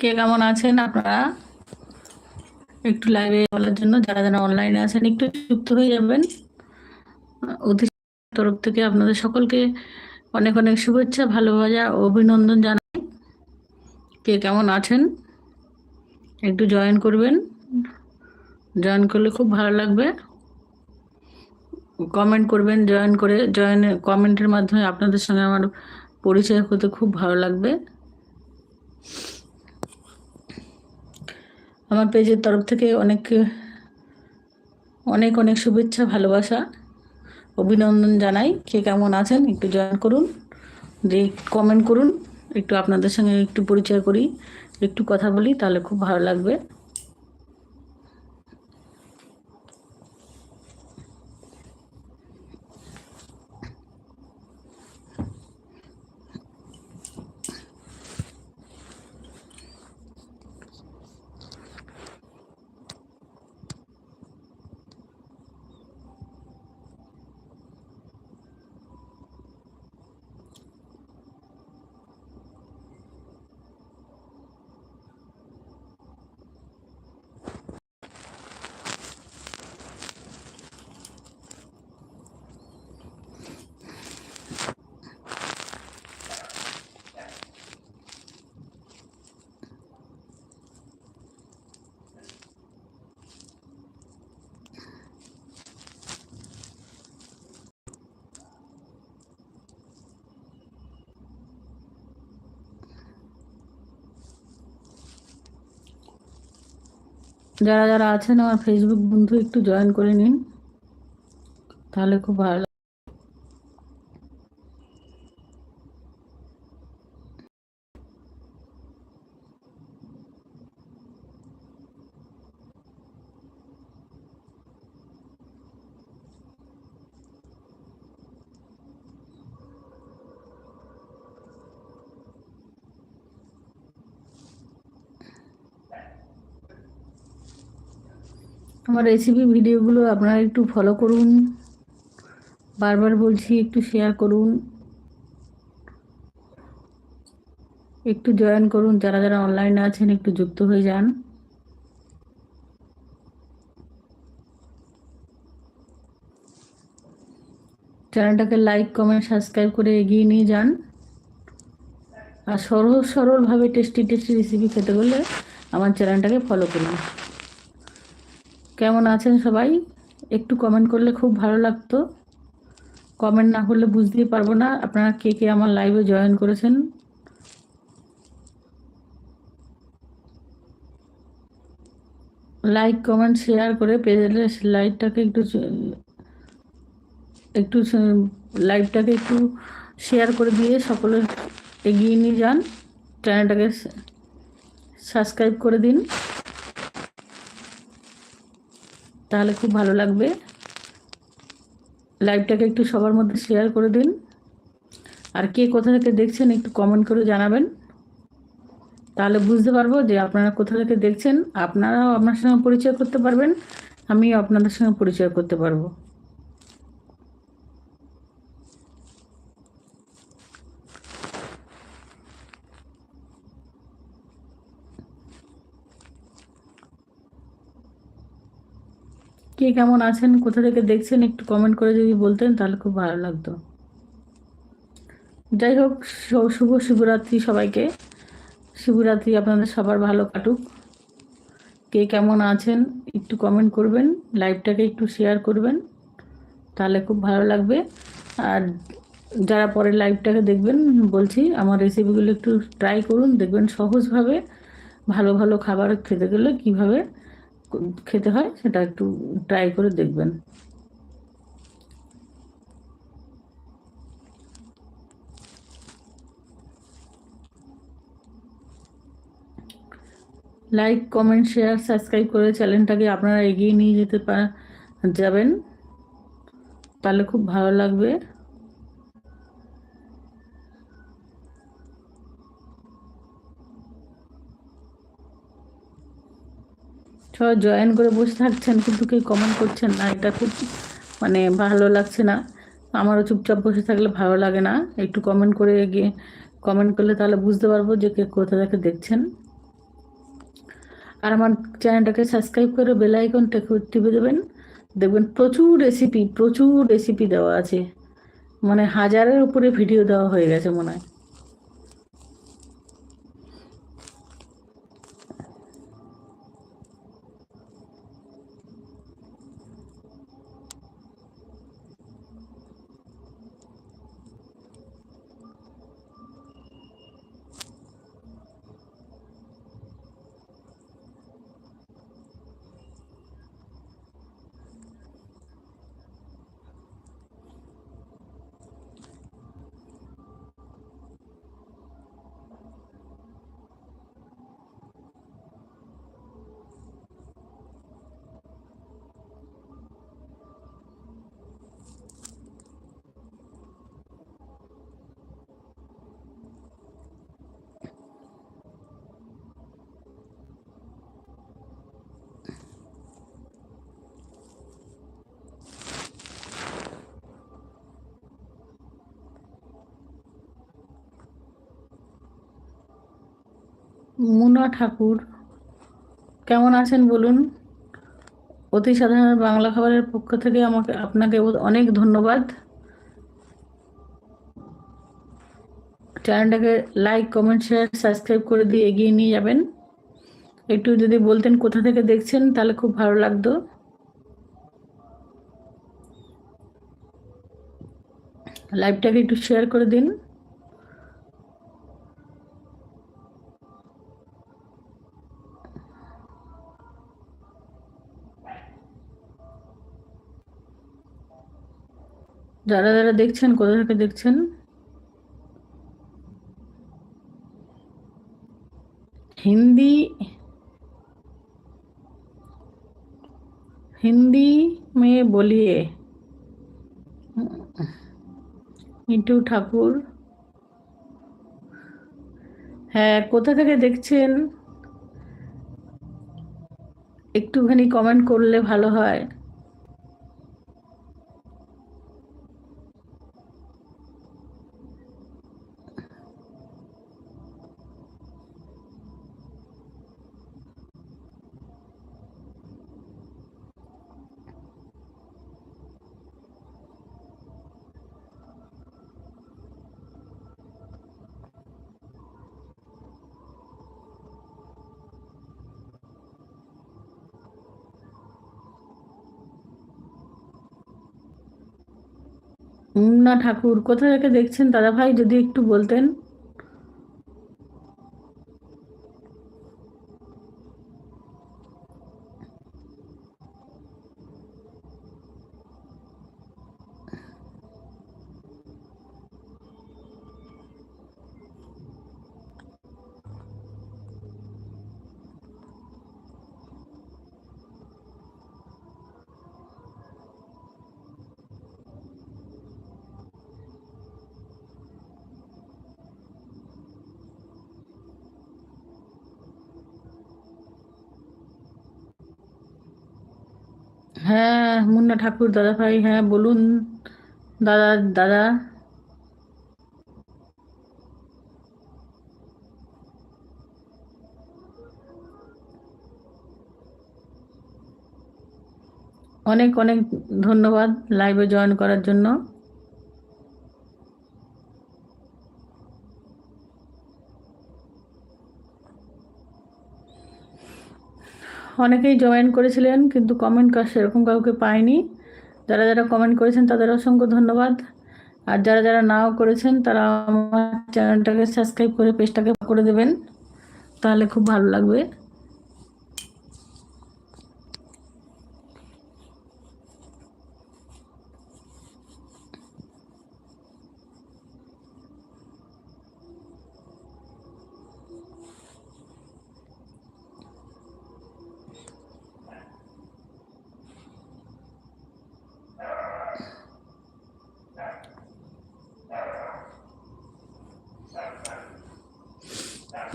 কে কেমন আছেন আপনারা? একটু লাইভে বলার জন্য যারা যারা অনলাইনে আছেন একটু যুক্ত হয়ে যাবেন। তরফ থেকে আপনাদের সকলকে অনেক অনেক শুভেচ্ছা, ভালোবাসা অভিনন্দন জানাই। কে কেমন আছেন? একটু জয়েন করবেন। জয়েন করলে খুব ভালো লাগবে। কমেন্ট করবেন জয়েন করে জয়েন কমেন্টের মাধ্যমে আপনাদের সঙ্গে আমার পরিচয় হতে খুব ভালো লাগবে। আমার পেজের তরফ থেকে অনেক অনেক অনেক শুভেচ্ছা, ভালোবাসা, অভিনন্দন জানাই। কে কেমন আছেন একটু জয়েন করুন দিয়ে কমেন্ট করুন, একটু আপনাদের সঙ্গে একটু পরিচয় করি, একটু কথা বলি, তাহলে খুব ভালো লাগবে। যারা যারা আছেন আমার ফেসবুক বন্ধু একটু জয়েন করে নিন। তাহলে খুব ভালো আমার রেসিপি ভিডিওগুলো আপনারা একটু ফলো করুন। বারবার বলছি, একটু শেয়ার করুন। একটু জয়েন করুন, যারা যারা অনলাইনে আছেন, একটু যুক্ত হয়ে যান। চ্যানেলটাকে লাইক কমেন্ট সাবস্ক্রাইব করে এগিয়ে নিয়ে যান। আর সরল সরলভাবে টেস্টি টেস্টি রেসিপি খেতে হলে আমার চ্যানেলটাকে ফলো করুন। কেমন আছেন সবাই? একটু কমেন্ট করলে খুব ভালো লাগতো। কমেন্ট না করলে বুঝতেই পারব না আপনারা কে কে আমার লাইভে জয়েন করেছেন। লাইক কমেন্ট শেয়ার করে পেজের লাইভটাকে একটু একটু লাইভটাকে একটু শেয়ার করে দিয়ে সকলে এগিয়ে নিয়ে যান। চ্যানেলটাকে সাবস্ক্রাইব করে দিন। তাহলে খুব ভালো লাগবে। লাইভটাকে একটু সবার মধ্যে শেয়ার করে দিন। আর কে কোথা থেকে দেখছেন একটু কমেন্ট করে জানাবেন। তাহলে বুঝতে পারব যে আপনারা কোথা থেকে দেখছেন। আপনারাও আপনার সঙ্গে পরিচয় করতে পারবেন। আমিও আপনাদের সঙ্গে পরিচয় করতে পারব। কে কেমন আছেন, কোথা থেকে দেখছেন একটু কমেন্ট করে যদি বলতেন তাহলে খুব ভালো লাগতো। যাই হোক শুভ শিবরাত্রি সবাইকে। শিবরাত্রি আপনাদের সবার ভালো কাটুক। কে কেমন আছেন একটু কমেন্ট করবেন লাইভটাকে একটু শেয়ার করবেন, তাহলে খুব ভালো লাগবে। আর যারা পরে লাইভটাকে দেখবেন, বলছি আমার রেসিপিগুলো একটু ট্রাই করুন, দেখবেন সহজভাবে ভালো ভালো খাবার খেতে গেলে কীভাবে খেতে হয়, সেটা একটু ট্রাই করে দেখবেন। লাইক কমেন্ট শেয়ার সাবস্ক্রাইব করে চ্যানেলটাকে আপনারা এগিয়ে নিয়ে যেতে যাবেন। তাহলে খুব ভালো লাগবে। সবাই জয়েন করে বসে থাকছেন, কিন্তু কেউ কমেন্ট করছেন না। এটা খুব মানে ভালো লাগছে না। আমারও চুপচাপ বসে থাকলে ভালো লাগে না। একটু কমেন্ট করে গিয়ে কমেন্ট করলে তাহলে বুঝতে পারব যে কে কোথা থেকে দেখছেন। আর আমার চ্যানেলটাকে সাবস্ক্রাইব করে বেল আইকনটা টিপে দেবেন। দেখবেন প্রচুর রেসিপি প্রচুর রেসিপি দেওয়া আছে। মানে হাজারের উপরে ভিডিও দেওয়া হয়ে গেছে মনে হয়। মুনা ঠাকুর। কেমন আছেন বলুন? অতি সাধারণ বাংলা খাবারের পক্ষ থেকে আমাকে, আপনাকে অনেক ধন্যবাদ। চ্যানেলটাকে লাইক কমেন্ট শেয়ার সাবস্ক্রাইব করে দিয়ে এগিয়ে নিয়ে যাবেন। একটু যদি বলতেন কোথা থেকে দেখছেন, তাহলে খুব ভালো লাগতো। লাইভটাকে একটু শেয়ার করে দিন। যারা যারা দেখছেন কোথা থেকে দেখছেন हिंदी हिंदी में बोलिए মিন্টু ঠাকুর হ্যাঁ কোথা থেকে দেখছেন একটুখানি কমেন্ট করলে ভালো হয় মুন্না ঠাকুর কোথা থেকে দেখছেন? দাদা ভাই যদি একটু বলতেন। হ্যাঁ মুন্না ঠাকুর দাদা ভাই হ্যাঁ বলুন। দাদা দাদা। অনেক অনেক ধন্যবাদ লাইভে জয়েন করার জন্য। অনেকেই জয়েন করেছিলেন, কিন্তু কমেন্ট সেরকম কাউকে পায়নি। যারা যারা কমেন্ট করেছেন, তাদের অসংখ্য ধন্যবাদ। আর যারা যারা নাও করেছেন, তারা আমার চ্যানেলটাকে সাবস্ক্রাইব করে পেজটাকে করে দেবেন। তাহলে খুব ভালো লাগবে।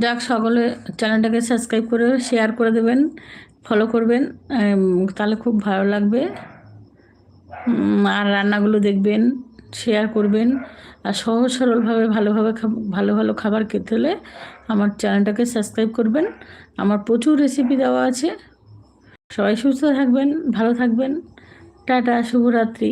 যাক, সকলে চ্যানেলটাকে সাবস্ক্রাইব করে শেয়ার করে দেবেন ফলো করবেন তাহলে খুব ভালো লাগবে। আর রান্নাগুলো দেখবেন শেয়ার করবেন, আর সহজ সরলভাবে ভালোভাবে ভালো ভালো খাবার খেতে হলে আমার চ্যানেলটাকে সাবস্ক্রাইব করবেন। আমার প্রচুর রেসিপি দেওয়া আছে। সবাই সুস্থ থাকবেন, ভালো থাকবেন। টাটা, শুভরাত্রি।